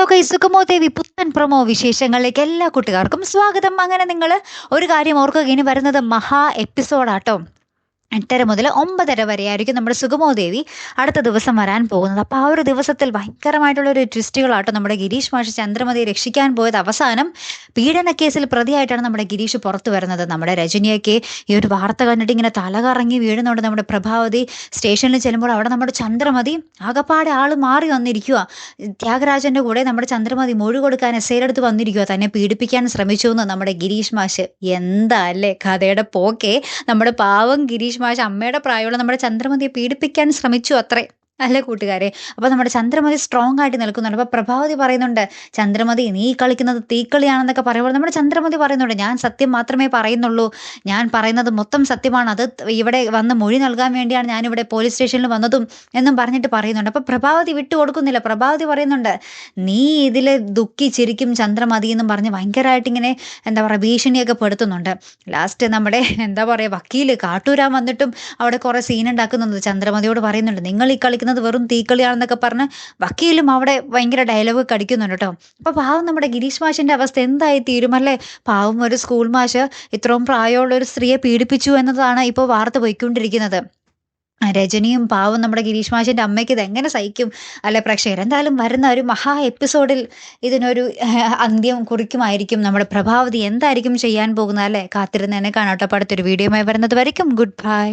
Hello കൈ സുഖമോ ദേവി പുത്തൻ promo വിശേഷങ്ങളിലേക്ക് എല്ലാ കൂട്ടുകാർക്കും സ്വാഗതം. അങ്ങനെ നിങ്ങൾ ഒരു കാര്യം ഓർക്കുക ഇനി വരുന്നത് മഹാ എപ്പിസോഡാട്ടോ. എട്ടര മുതൽ ഒമ്പതര വരെ ആയിരിക്കും നമ്മുടെ സുഗമോ ദേവി അടുത്ത ദിവസം വരാൻ പോകുന്നത്. അപ്പോൾ ആ ഒരു ദിവസത്തിൽ ഭയങ്കരമായിട്ടുള്ള ഒരു ട്വിസ്റ്റുകളാട്ടോ നമ്മുടെ ഗിരീഷ് മാഷ് ചന്ദ്രമതിയെ രക്ഷിക്കാൻ പോയത്. അവസാനം പീഡന കേസിൽ പ്രതിയായിട്ടാണ് നമ്മുടെ ഗിരീഷ് പുറത്തു വരുന്നത്. നമ്മുടെ രജനിയൊക്കെ ഈ ഒരു വാർത്ത കണ്ടിട്ട് ഇങ്ങനെ തലകറങ്ങി വീഴുന്നുണ്ട് നമ്മുടെ പ്രഭാവതി. സ്റ്റേഷനിൽ ചെല്ലുമ്പോൾ അവിടെ നമ്മുടെ ചന്ദ്രമതി ആകപ്പാടെ ആൾ മാറി വന്നിരിക്കുക. ത്യാഗരാജന്റെ കൂടെ നമ്മുടെ ചന്ദ്രമതി മൊഴി കൊടുക്കാൻ എസ്സേലെടുത്ത് വന്നിരിക്കുക. തന്നെ പീഡിപ്പിക്കാൻ ശ്രമിച്ചു എന്ന് നമ്മുടെ ഗിരീഷ് മാഷ്. എന്താ അല്ലേ കഥയുടെ പോക്കെ? നമ്മുടെ പാവം ഗിരീഷ് മാഷ് അമ്മയുടെ പ്രായമുള്ള നമ്മുടെ ചന്ദ്രമതിയെ പീഡിപ്പിക്കാൻ ശ്രമിച്ചു അത്രേ. അല്ലേ കൂട്ടുകാരെ? അപ്പോൾ നമ്മുടെ ചന്ദ്രമതി സ്ട്രോങ് ആയിട്ട് നിൽക്കുന്നുണ്ട്. അപ്പോൾ പ്രഭാവതി പറയുന്നുണ്ട് ചന്ദ്രമതി നീ കളിക്കുന്നത് തീക്കളിയാണെന്നൊക്കെ പറയുമ്പോൾ നമ്മുടെ ചന്ദ്രമതി പറയുന്നുണ്ട് ഞാൻ സത്യം മാത്രമേ പറയുന്നുള്ളൂ. ഞാൻ പറയുന്നത് മൊത്തം സത്യമാണ്. അത് ഇവിടെ വന്ന് മൊഴി നൽകാൻ വേണ്ടിയാണ് ഞാൻ ഇവിടെ പോലീസ് സ്റ്റേഷനിൽ വന്നതും എന്നും പറഞ്ഞിട്ട് പറയുന്നുണ്ട്. അപ്പോൾ പ്രഭാവതി വിട്ടു കൊടുക്കുന്നില്ല. പ്രഭാവതി പറയുന്നുണ്ട് നീ ഇതിൽ ദുഃഖിച്ചിരിക്കും ചന്ദ്രമതി എന്നും പറഞ്ഞ് ഭയങ്കരമായിട്ട് ഇങ്ങനെ എന്താ പറയുക ഭീഷണിയൊക്കെ പെടുത്തുന്നുണ്ട്. ലാസ്റ്റ് നമ്മുടെ എന്താ പറയുക വക്കീൽ കാട്ടൂരാൻ വന്നിട്ടും അവിടെ കുറേ സീൻ ഉണ്ടാക്കുന്നുണ്ട്. ചന്ദ്രമതിയോട് പറയുന്നുണ്ട് നിങ്ങൾ ഈ കളിക്കുന്നത് വെറും തീക്കളിയാണെന്നൊക്കെ പറഞ്ഞ് വക്കീലും അവിടെ ഭയങ്കര ഡയലോഗ് കടിക്കുന്നുണ്ട് കേട്ടോ. അപ്പോൾ പാവം നമ്മുടെ ഗിരീഷ് മാഷിന്റെ അവസ്ഥ എന്തായി തീരും? അല്ലേ? പാവം ഒരു സ്കൂൾ മാഷ് ഇത്രയും പ്രായമുള്ള ഒരു സ്ത്രീയെ പീഡിപ്പിച്ചു എന്നതാണ് ഇപ്പോൾ വാർത്ത പോയിക്കൊണ്ടിരിക്കുന്നത്. രജനിയും പാവം നമ്മുടെ ഗിരീഷ് മാഷിന്റെ അമ്മയ്ക്ക് ഇത് എങ്ങനെ സഹിക്കും? അല്ലെ പ്രേക്ഷകർ? എന്തായാലും വരുന്ന ഒരു മഹാ എപ്പിസോഡിൽ ഇതിനൊരു അന്ത്യം കുറിക്കുമായിരിക്കും. നമ്മുടെ പ്രഭാവതി എന്തായിരിക്കും ചെയ്യാൻ പോകുന്നത്? അല്ലേ? കാത്തിരുന്നതിനെ കാണാട്ടപ്പാടത്തൊരു വീഡിയോയുമായി വരുന്നത് വരയ്ക്കും. Good bye